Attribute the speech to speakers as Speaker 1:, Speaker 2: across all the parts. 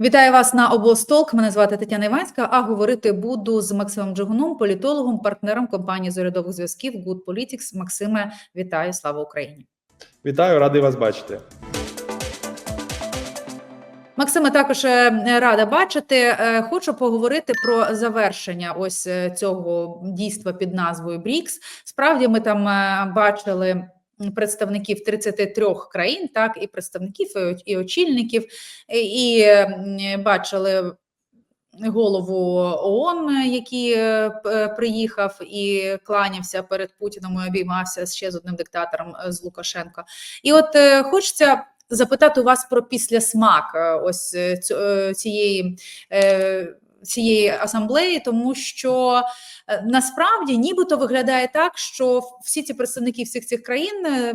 Speaker 1: Вітаю вас на облстолк. Мене звати Тетяна Іванська. А говорити буду з Максимом Джигуном, політологом, партнером компанії з урядових зв'язків Good Politics. Максиме, вітаю! Слава Україні!
Speaker 2: Вітаю, радий вас бачити.
Speaker 1: Максиме, також е, рада бачити. Е, Хочу поговорити про завершення ось е, цього дійства під назвою БРІКС. Справді, ми там бачили. Представників 33 країн, так і представників і очільників, і, бачили голову ООН, який е, е, приїхав і кланявся перед Путіним і обіймався ще з одним диктатором е, з Лукашенко. І от хочеться запитати у вас про післясмак ось цієї. Цієї асамблеї, тому що е, насправді нібито виглядає так, що всі ці представники всіх цих країн е,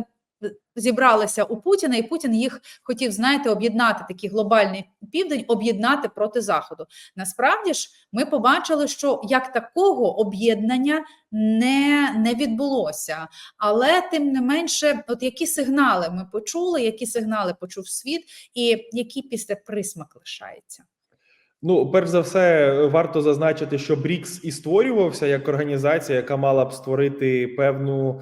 Speaker 1: зібралися у Путіна, і Путін їх хотів, знаєте, об'єднати такий глобальний південь, об'єднати проти заходу. Насправді ж, ми побачили, що як такого об'єднання не, не відбулося. Але тим не менше, от які сигнали ми почули, які сигнали почув світ, і який після присмак лишається.
Speaker 2: Ну, перш за все, варто зазначити, що БРІКС і створювався як організація, яка мала б створити певну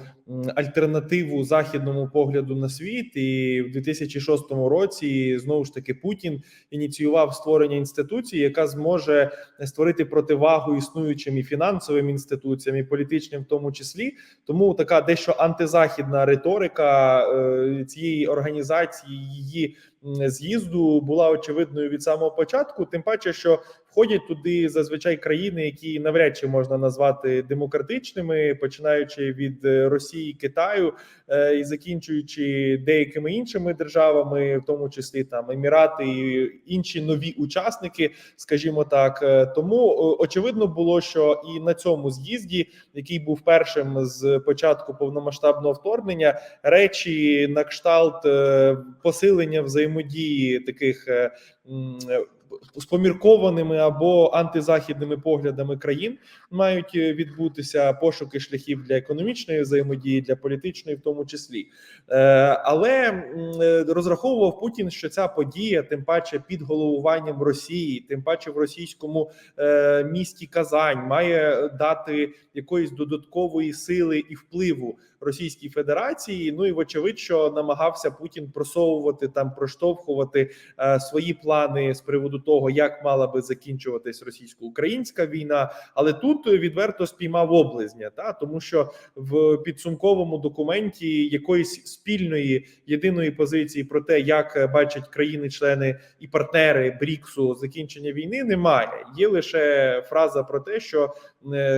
Speaker 2: альтернативу західному погляду на світ. І в 2006 році знову ж таки Путін ініціював створення інституції, яка зможе створити противагу існуючим і фінансовим інституціям, і політичним, в тому числі. Тому така дещо антизахідна риторика е, цієї організації, її з'їзду була очевидною від самого початку. Тим паче, що входять туди зазвичай країни, які навряд чи можна назвати демократичними, починаючи від е, Росії, Китаю е, і закінчуючи деякими іншими державами, в тому числі там Емірати і інші нові учасники, скажімо так. Е, Тому очевидно було, що і на цьому з'їзді, який був першим з початку повномасштабного вторгнення, речі на кшталт посилення взаємодії таких з поміркованими або антизахідними поглядами країн мають е, відбутися пошуки шляхів для економічної взаємодії, для політичної, в тому числі. Е, Але е, розраховував Путін, що ця подія, тим паче під головуванням Росії, тим паче в російському місті Казань, має дати якоїсь додаткової сили і впливу Російській Федерації. Ну і вочевидь, що намагався Путін просовувати там, проштовхувати е, свої плани з приводу того, як мала би закінчуватись російсько-українська війна. Але тут відверто спіймав облизня, та тому що в підсумковому документі якоїсь спільної єдиної позиції про те, як бачать країни-члени і партнери БРІКСу закінчення війни, немає. Є лише фраза про те, що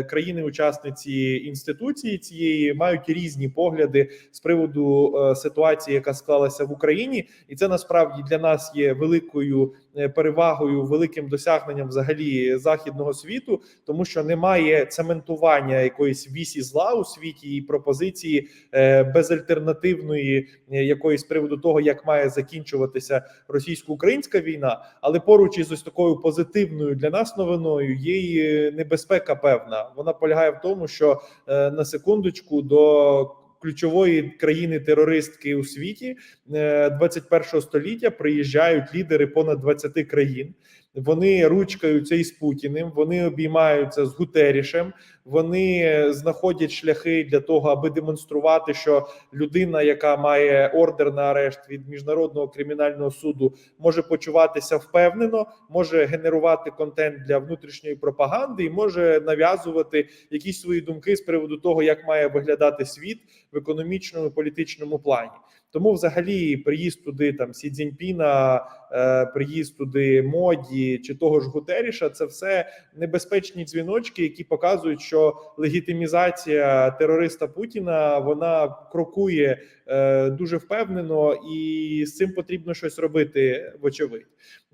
Speaker 2: країни-учасниці інституції цієї мають різні погляди з приводу е, ситуації, яка склалася в Україні, і це насправді для нас є великою е, перевагою, великим досягненням взагалі західного світу, тому що немає цементування якоїсь вісі зла у світі і пропозиції е, безальтернативної е, якоїсь приводу того, як має закінчуватися російсько-українська війна, але поруч із ось такою позитивною для нас новиною є і е, небезпека певна. Вона полягає в тому, що е, на секундочку до ключової країни-терористки у світі е, 21 століття приїжджають лідери понад 20 країн. Вони ручкаються із Путіним, вони обіймаються з Гутерішем, вони знаходять шляхи для того, аби демонструвати, що людина, яка має ордер на арешт від міжнародного кримінального суду, може почуватися впевнено, може генерувати контент для внутрішньої пропаганди і може нав'язувати якісь свої думки з приводу того, як має виглядати світ в економічному і політичному плані. Тому, взагалі, приїзд туди там Сі Цзіньпіна, е, приїзд туди моді чи того ж Гутеріша, це все небезпечні дзвіночки, які показують, що легітимізація терориста Путіна вона крокує е, дуже впевнено, і з цим потрібно щось робити, вочевидь.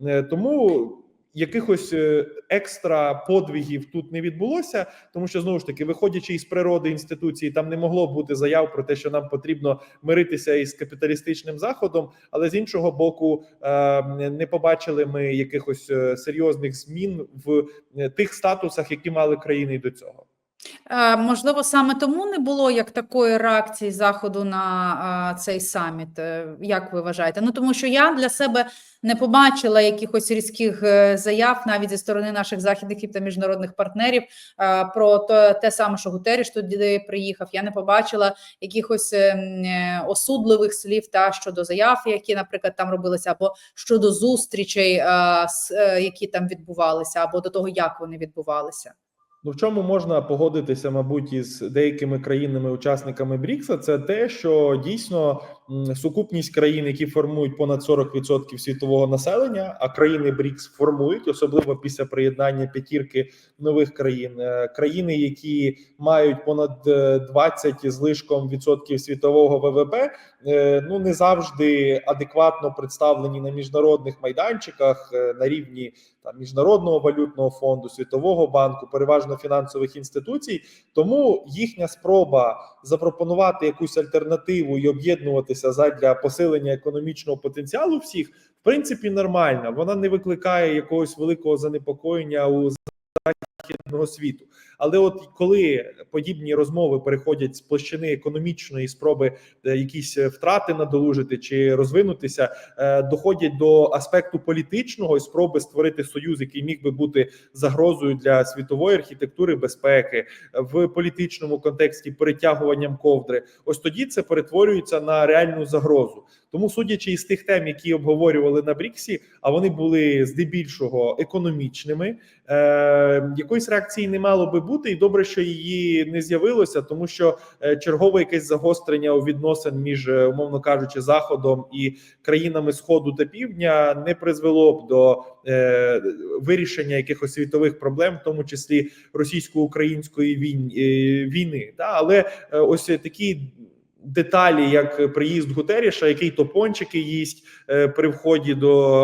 Speaker 2: Е, тому якихось е, екстра подвигів тут не відбулося, тому що знову ж таки, виходячи із природи інституції, там не могло бути заяв про те, що нам потрібно миритися із капіталістичним заходом. Але з іншого боку, е, не побачили ми якихось е, серйозних змін в тих статусах, які мали країни до цього.
Speaker 1: Е, Можливо, саме тому не було як такої реакції заходу на е, цей саміт. Е, Як ви вважаєте? Ну тому що я для себе не побачила якихось різких заяв навіть зі сторони наших західників та міжнародних партнерів про те, саме, що Гутеріш туди приїхав. Я не побачила якихось осудливих слів та щодо заяв, які, наприклад, там робилися, або щодо зустрічей, які там відбувалися, або до того, як вони відбувалися.
Speaker 2: Ну, в чому можна погодитися, мабуть, із деякими країнами-учасниками БРІКСа, це те, що дійсно сукупність країн, які формують понад 40% світового населення, а країни БРІКС формують, особливо після приєднання п'ятірки нових країн, е, країни, які мають понад е, 20 з лишком відсотків світового ВВП, е, ну не завжди адекватно представлені на міжнародних майданчиках е, на рівні там міжнародного валютного фонду, світового банку, переважно фінансових інституцій. Тому їхня спроба запропонувати якусь альтернативу і об'єднуватися задля посилення економічного потенціалу всіх, в принципі, нормальна. Вона не викликає якогось великого занепокоєння у західного світу. Але от коли подібні розмови переходять з площини економічної спроби е, якісь е, втрати надолужити чи розвинутися, е, доходять до аспекту політичного і спроби створити союз, який міг би бути загрозою для світової архітектури безпеки в політичному контексті перетягуванням ковдри. Ось тоді це перетворюється на реальну загрозу. Тому, судячи із тих тем, які обговорювали на Бріксі, а вони були здебільшого економічними, е, якоїсь реакції не мало би бути, і добре, що її не з'явилося, тому що е, чергове якесь загострення у відносин між, е, умовно кажучи, заходом і країнами Сходу та Півдня не призвело б до е, вирішення якихось світових проблем, в тому числі російсько-української війн, е, війни. Та але ось такі. Деталі, як приїзд Гутеріша, який то пончики їсть е, при вході до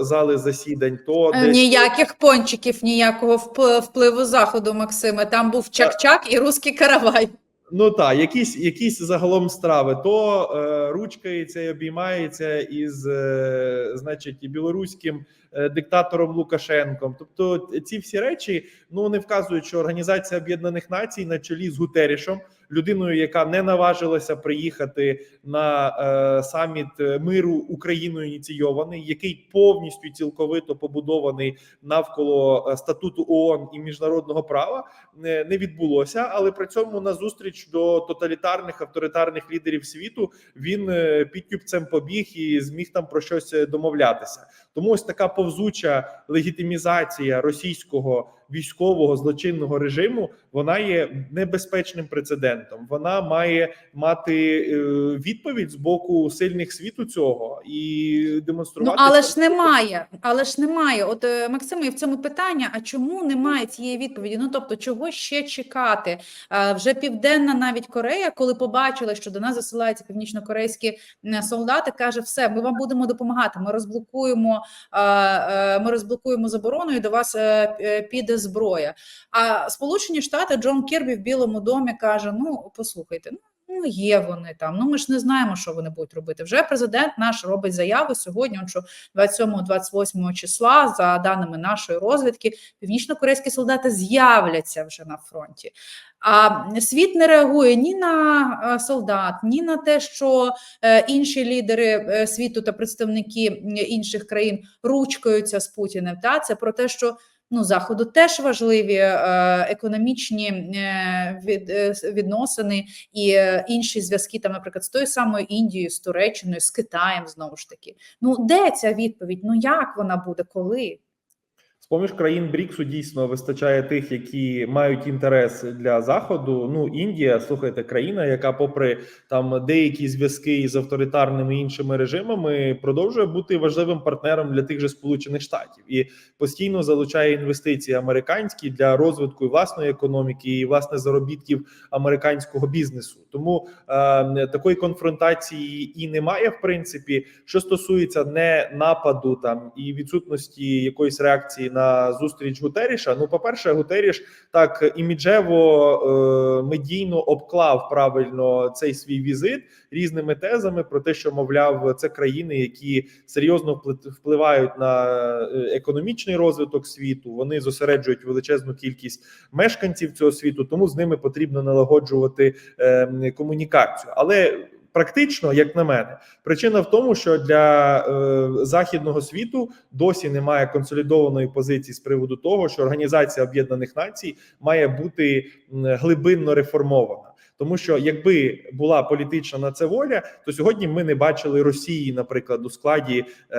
Speaker 2: е, зали засідань, то
Speaker 1: Е,
Speaker 2: десь
Speaker 1: Ніяких пончиків, ніякого вп- впливу заходу, Максиме. Там був чак-чак і русський каравай.
Speaker 2: Ну так, якісь, якісь загалом страви, то е, ручкається і обіймається із, е, значить, і білоруським е, диктатором Лукашенком. Тобто, ці всі речі ну не вказують, що Організація Об'єднаних Націй на чолі з Гутерішем, людиною, яка не наважилася приїхати на е, саміт миру Україною ініційований, який повністю цілковито побудований навколо е, статуту ООН і міжнародного права, не, не відбулося. Але при цьому на зустріч до тоталітарних авторитарних лідерів світу він е, підкюпцем побіг і зміг там про щось е, домовлятися. Тому ось така повзуча легітимізація російського військового злочинного режиму вона є небезпечним прецедентом. Вона має мати е, відповідь з боку сильних світу цього і
Speaker 1: Ну
Speaker 2: демонструвати.
Speaker 1: але ж немає. Але ж немає. От е, Максиме, і в цьому питання: а чому немає цієї відповіді? Ну тобто, чого ще чекати? Е, Вже південна навіть Корея, коли побачила, що до нас засилаються північнокорейські солдати, каже: все, ми вам будемо допомагати. Ми розблокуємо, ми розблокуємо заборону, і до вас піде зброя. А Сполучені Штати Джон Кірбі в Білому домі каже: Ну, послухайте, ну. Ну, є вони там. Ну, ми ж не знаємо, що вони будуть робити. Вже президент наш робить заяву сьогодні, що 27-28 числа, за даними нашої розвідки, північно-корейські солдати з'являться вже на фронті. А світ не реагує ні на е, солдат, ні на те, що е, інші лідери е, світу та представники інших країн ручкаються з Путіним. Та це про те, що ну заходу теж важливі е, економічні е, е, відносини і інші зв'язки, там, наприклад, з тою самою Індією, з Туреччиною, з Китаєм знову ж таки. Ну де ця відповідь? Ну як вона буде, коли?
Speaker 2: З-поміж країн Бріксу дійсно вистачає тих, які мають інтерес для заходу. Ну Індія, слухайте, країна, яка, попри там деякі зв'язки із авторитарними іншими режимами, продовжує бути важливим партнером для тих же сполучених штатів і постійно залучає інвестиції американські для розвитку і власної економіки, і власне заробітків американського бізнесу. Тому е, такої конфронтації і немає, в принципі, що стосується не нападу там і відсутності якоїсь реакції на на зустріч Гутеріша. Ну, по-перше, Гутеріш так іміджево е, медійно обклав правильно цей свій візит різними тезами про те, що мовляв, це країни, які серйозно впли- впливають на е, економічний розвиток світу. Вони зосереджують величезну кількість мешканців цього світу, тому з ними потрібно налагоджувати е, комунікацію. Але практично, як на мене, причина в тому, що для е, західного світу досі немає консолідованої позиції з приводу того, що Організація Об'єднаних Націй має бути глибинно реформована. Тому що якби була політична на це воля, то сьогодні ми не бачили Росії, наприклад, у складі е,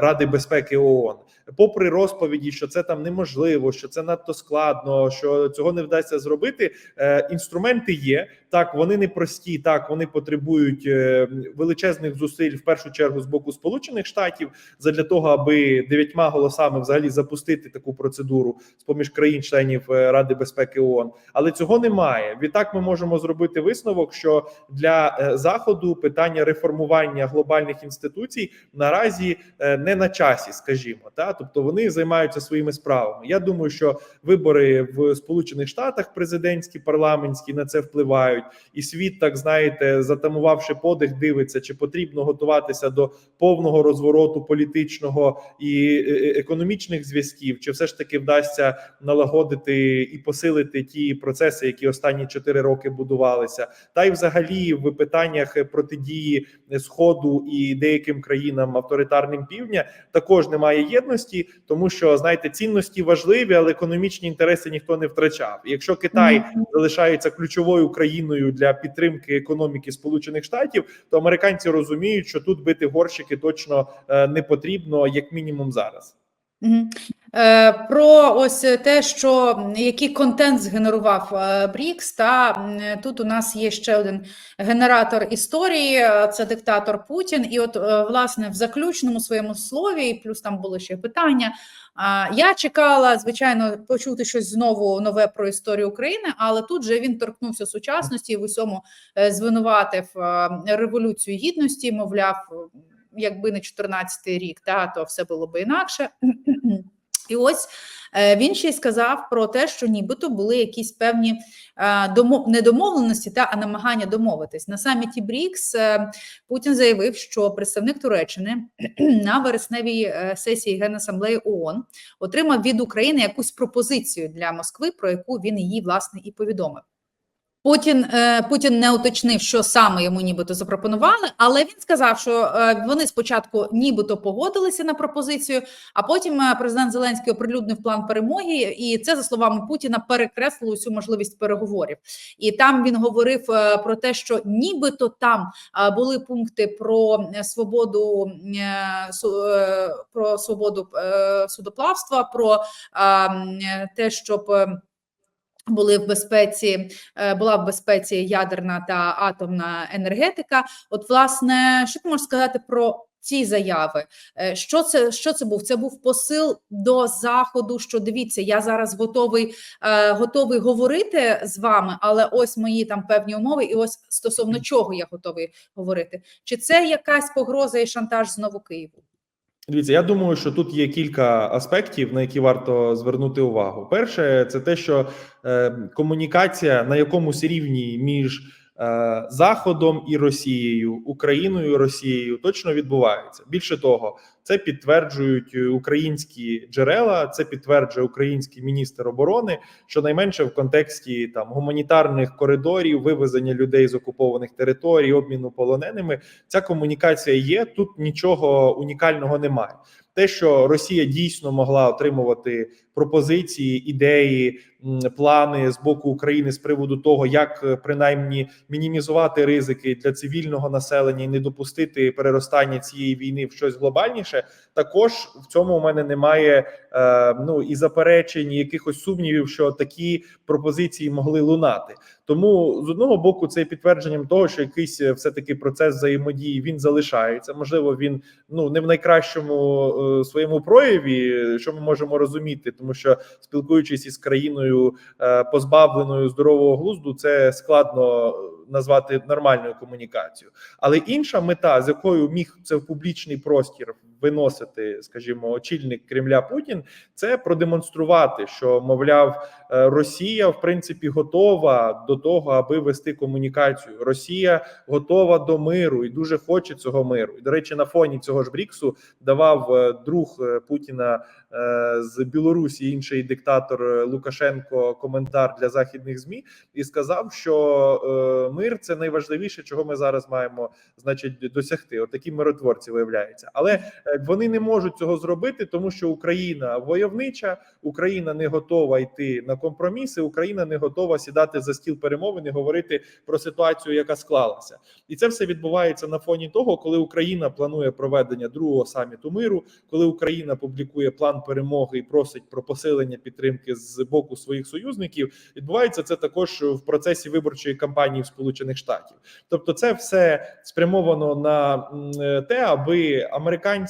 Speaker 2: Ради безпеки ООН. Попри розповіді, що це там неможливо, що це надто складно, що цього не вдасться зробити. Е, інструменти є так, вони не прості. Так, вони потребують е, величезних зусиль в першу чергу з боку Сполучених Штатів задля того, аби дев'ятьма голосами взагалі запустити таку процедуру з поміж країн-членів е, Ради безпеки ООН. Але цього немає. Відтак, ми можемо зробити висновок, що для е, заходу питання реформування глобальних інституцій наразі е, не на часі, скажімо, та? Тобто вони займаються своїми справами. Я думаю, що вибори в Сполучених Штатах, президентські, парламентські, на це впливають, і світ, так знаєте, затамувавши подих, дивиться, чи потрібно готуватися до повного розвороту політичного і е, економічних зв'язків, чи все ж таки вдасться налагодити і посилити ті процеси, які останні чотири роки будувалися, та й взагалі в питаннях протидії сходу і деяким країнам авторитарним півдня також немає єдності, тому що знаєте, цінності важливі, але економічні інтереси ніхто не втрачав. І Якщо Китай залишається ключовою країною для підтримки економіки Сполучених Штатів, то американці розуміють, що тут бити горщики точно е, не потрібно, як мінімум зараз.
Speaker 1: Е, Про ось те, що який контент згенерував е, Брікс, та тут у нас є ще один генератор історії, е, це диктатор Путін. І от, власне, в заключному своєму слові, і плюс там були ще питання. Я чекала, звичайно, почути щось знову нове про історію України, але тут же він торкнувся сучасності і в усьому звинуватив революцію гідності, мовляв, якби не 14-й рік, та то все було би інакше. І ось е, він ще й сказав про те, що нібито були якісь певні е, домов... недомовленості та а намагання домовитись. На саміті БРІКС е, Путін заявив, що представник Туреччини на вересневій сесії Генасамблеї ООН отримав від України якусь пропозицію для Москви, про яку він її власне і повідомив. Путін е, Путін не уточнив, що саме йому нібито запропонували, але він сказав, що е, вони спочатку нібито погодилися на пропозицію, а потім е, президент Зеленський оприлюднив план перемоги, і це за словами Путіна перекреслило всю можливість переговорів. І там він говорив про те, що нібито там були пункти про свободу про свободу судоплавства, про е, те, щоб були в безпеці, е, була в безпеці ядерна та атомна енергетика. От, власне, що ти можеш сказати про ці заяви? Е, Що це, що це був? Це був посил до заходу. Що дивіться, я зараз готовий, е, готовий говорити з вами, але ось мої там певні умови, і ось стосовно чого я готовий говорити. Чи це якась погроза і шантаж знову Києву?
Speaker 2: Дивіться, я думаю, що тут є кілька аспектів, на які варто звернути увагу. Перше, це те, що е, комунікація на якомусь рівні між Заходом і Росією, Україною і Росією точно відбувається. Більше того, це підтверджують е, українські джерела, це підтверджує український міністр оборони, щонайменше в контексті там гуманітарних коридорів, вивезення людей з окупованих територій, обміну полоненими. Ця комунікація є. Тут нічого унікального немає. Те, що Росія дійсно могла отримувати пропозиції, ідеї, плани з боку України з приводу того, як е, принаймні мінімізувати ризики для цивільного населення і не допустити переростання цієї війни в щось глобальніше. Також в цьому у мене немає е, ну і заперечень, і якихось сумнівів, що такі пропозиції могли лунати. Тому з одного боку, це є підтвердженням того, що якийсь все таки процес взаємодії він залишається. Можливо, він ну не в найкращому е, своєму прояві, що ми можемо розуміти, тому що спілкуючись із країною е, позбавленою здорового глузду, це складно назвати нормальною комунікацією. Але інша мета, з якою міг це в публічний простір виносити, скажімо, очільник Кремля Путін, це продемонструвати, що мовляв, е, Росія в принципі готова до того, аби вести комунікацію. Росія готова до миру і дуже хоче цього миру. І до речі, на фоні цього ж Бріксу давав е, друг е, Путіна з Білорусі, інший диктатор Лукашенко, коментар для західних змі і сказав, що мир це найважливіше, чого ми зараз маємо, значить, досягти. Отакі миротворці виявляються, але вони не можуть цього зробити, тому що Україна войовнича, Україна не готова йти на компроміси. Україна не готова сідати за стіл перемовин і говорити про ситуацію, яка склалася, і це все відбувається на фоні того, коли Україна планує проведення другого саміту миру, коли Україна публікує план перемоги і просить про посилення підтримки з боку своїх союзників. Відбувається це також в процесі виборчої кампанії в Сполучених Штатів. Тобто, це все спрямовано на е, те, аби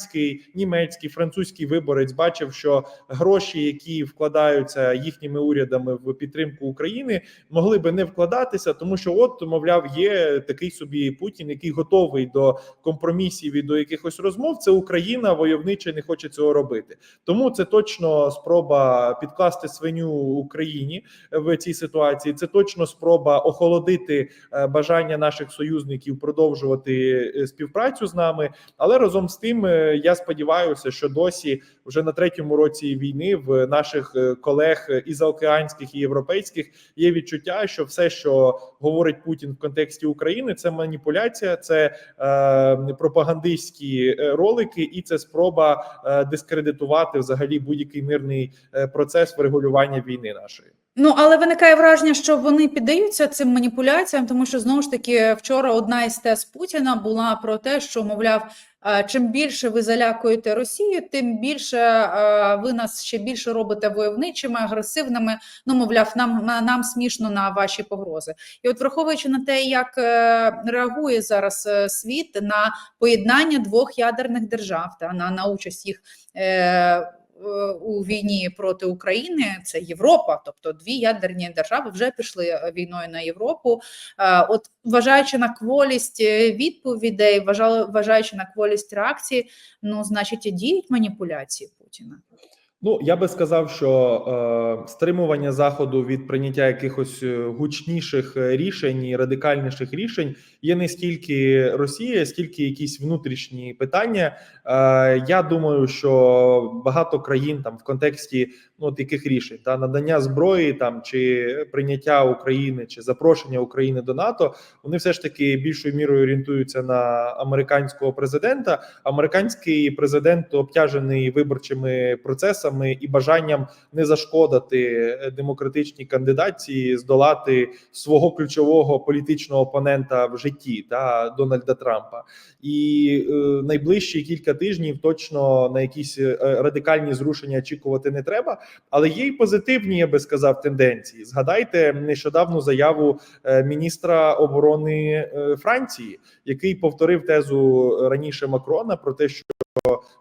Speaker 2: американський, німецький, французький виборець бачив, що гроші, які вкладаються їхніми урядами в підтримку України, могли би не вкладатися, тому що, от мовляв, є такий собі Путін, який готовий до компромісів і до якихось розмов. Це Україна войовнича не хоче цього робити. Тому це точно спроба підкласти свиню Україні в цій ситуації. Це точно спроба охолодити е, бажання наших союзників продовжувати е, співпрацю з нами. Але разом з тим, е, я сподіваюся, що досі вже на третьому році війни в наших е, колег і заокеанських і європейських є відчуття, що все, що говорить Путін в контексті України, це маніпуляція, це е, пропагандистські е, ролики, і це спроба е, дискредитувати взагалі будь-який мирний е, процес врегулювання війни нашої.
Speaker 1: Ну, але виникає враження, що вони піддаються цим маніпуляціям, тому що знову ж таки вчора одна із тез Путіна була про те, що мовляв, е, чим більше ви залякуєте Росію, тим більше е, ви нас ще більше робите войовничими, агресивними. Ну, мовляв, нам нам смішно на ваші погрози. І от враховуючи на те, як е, реагує зараз е, світ на поєднання двох ядерних держав та на, на участь їх. У війні проти України це Європа, тобто дві ядерні держави вже пішли е, війною на Європу. Е, От вважаючи на кволість е, відповідей, вважаючи на кволість реакції, ну значить діють маніпуляції Путіна.
Speaker 2: Ну я би сказав, що е, стримування заходу від прийняття якихось е, гучніших е, рішень і радикальніших рішень є не стільки Росія, стільки якісь внутрішні питання. Е, я думаю, що багато країн там в контексті ну от яких рішень та надання зброї там чи прийняття України чи запрошення України до НАТО, вони все ж таки більшою мірою орієнтуються на американського президента. Американський президент обтяжений виборчими процесами і бажанням не зашкодити демократичній кандидації, здолати свого ключового політичного опонента в житті та Дональда Трампа. І е, найближчі кілька тижнів точно на якісь е, радикальні зрушення очікувати не треба. Але є й позитивні, я би сказав, тенденції. Згадайте нещодавну заяву е, міністра оборони е, Франції, який повторив тезу раніше Макрона про те, що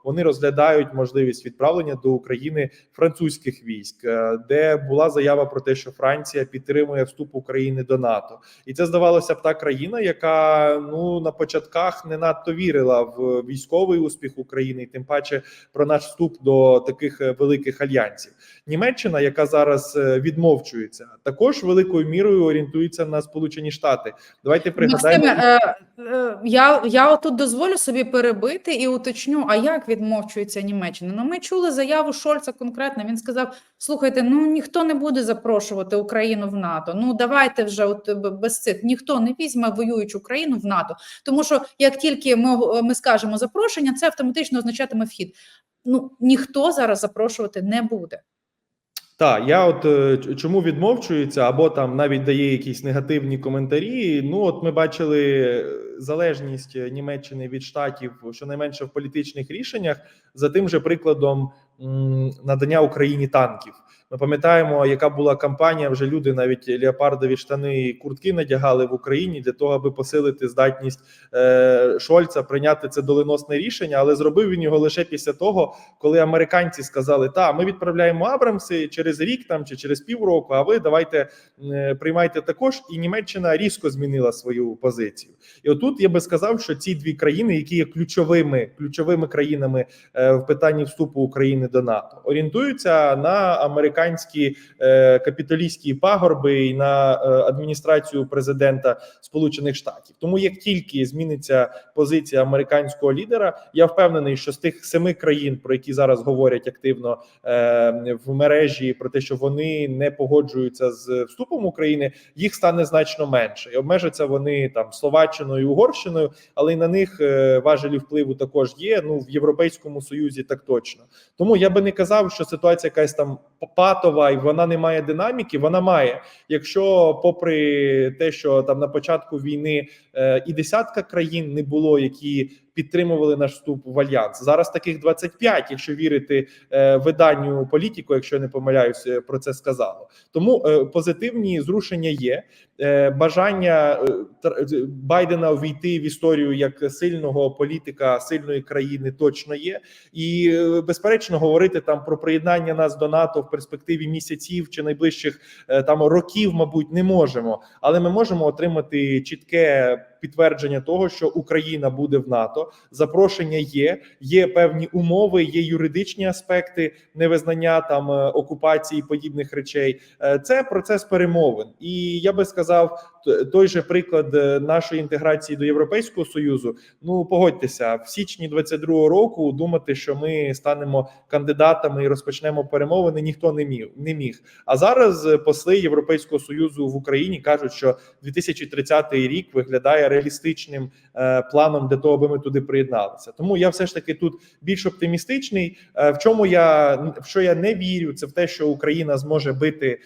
Speaker 2: вони розглядають можливість відправлення до України французьких військ, е, де була заява про те, що Франція підтримує вступ України до НАТО, і це здавалося б та країна, яка ну на початках не надто вірила в військовий успіх України, і тим паче про наш вступ до таких е, великих альянсів. Німеччина, яка зараз е, відмовчується, також великою мірою орієнтується на Сполучені Штати. Давайте пригадаємо.
Speaker 1: Максиме, я, я отут дозволю собі перебити і уточню, а як відмовчується Німеччина? Ну, ми чули заяву Шольца конкретно. Він сказав: слухайте, ну ніхто не буде запрошувати Україну в НАТО. Ну давайте вже от без цих ніхто не візьме воюючу країну в НАТО. Тому що як тільки ми, ми скажемо запрошення, це автоматично означатиме вхід. Ну ніхто зараз запрошувати не буде.
Speaker 2: Так, я от е, чому відмовчується, або там навіть дає якісь негативні коментарі. Ну, от ми бачили залежність Німеччини від штатів, щонайменше в політичних рішеннях, за тим же прикладом надання Україні танків. Ми пам'ятаємо, яка була кампанія. Вже люди навіть леопардові штани і куртки надягали в Україні для того, аби посилити здатність е, Шольца прийняти це доленосне рішення. Але зробив він його лише після того, коли американці сказали: та ми відправляємо Абрамси через рік там чи через півроку. А ви давайте е, приймайте також. І Німеччина різко змінила свою позицію. І отут я би сказав, що ці дві країни, які є ключовими ключовими країнами е, в питанні вступу України до НАТО, орієнтуються на американські е, капіталістські пагорби і на е, адміністрацію президента Сполучених Штатів. Тому як тільки зміниться позиція американського лідера, я впевнений, що з тих семи країн, про які зараз говорять активно е, в мережі, про те, що вони не погоджуються з вступом України, їх стане значно менше, і обмежаться вони там Словаччиною, Угорщиною, але й на них е, важелі впливу також є. Ну в Європейському Союзі так точно. Тому я би не казав, що ситуація якась там патова і вона не має динаміки. Вона має, якщо, попри те, що там на початку війни е, і десятка країн не було, які підтримували наш вступ в альянс. Зараз таких 25, якщо вірити е, виданню політику, якщо я не помиляюсь, е, про це сказало. Тому е, позитивні зрушення є. Бажання Байдена увійти в історію як сильного політика, сильної країни точно є, і безперечно говорити там про приєднання нас до НАТО в перспективі місяців чи найближчих там років, мабуть, не можемо, але ми можемо отримати чітке підтвердження того, що Україна буде в НАТО. Запрошення є, є певні умови, є юридичні аспекти невизнання там е, окупації подібних речей. Е, Це процес перемовин, і я би сказав, той же приклад е, нашої інтеграції до Європейського союзу. Ну погодьтеся, в січні 22-го року думати, що ми станемо кандидатами і розпочнемо перемовини, ніхто не міг не міг. А зараз е, посли Європейського союзу в Україні кажуть, що 2030 рік виглядає реалістичним е, планом для того, аби ми туди приєдналися. Тому я все ж таки тут більш оптимістичний. В чому я в що я не вірю, це в те, що Україна зможе бити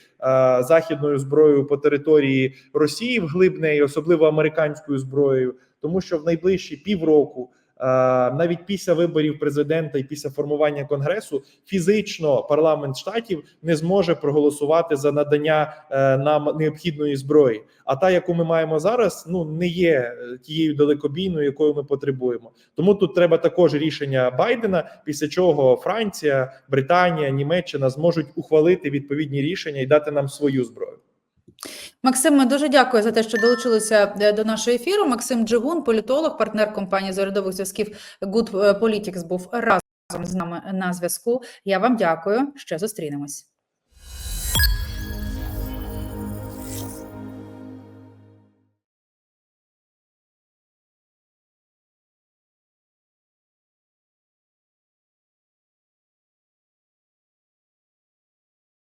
Speaker 2: західною зброєю по території Росії вглиб неї, особливо американською зброєю, тому що в найближчі півроку. Навіть після виборів президента і після формування конгресу фізично парламент штатів не зможе проголосувати за надання е, нам необхідної зброї. А та, яку ми маємо зараз, ну не є е, тією далекобійною, якою ми потребуємо. Тому тут треба також рішення Байдена, після чого Франція, Британія, Німеччина зможуть ухвалити відповідні рішення і дати нам свою зброю.
Speaker 1: Максим, дуже дякую за те, що долучилися е, до нашого ефіру. Максим Джигун, політолог, партнер компанії з урядових зв'язків Good Politics, був разом з нами на зв'язку. Я вам дякую. Ще зустрінемось.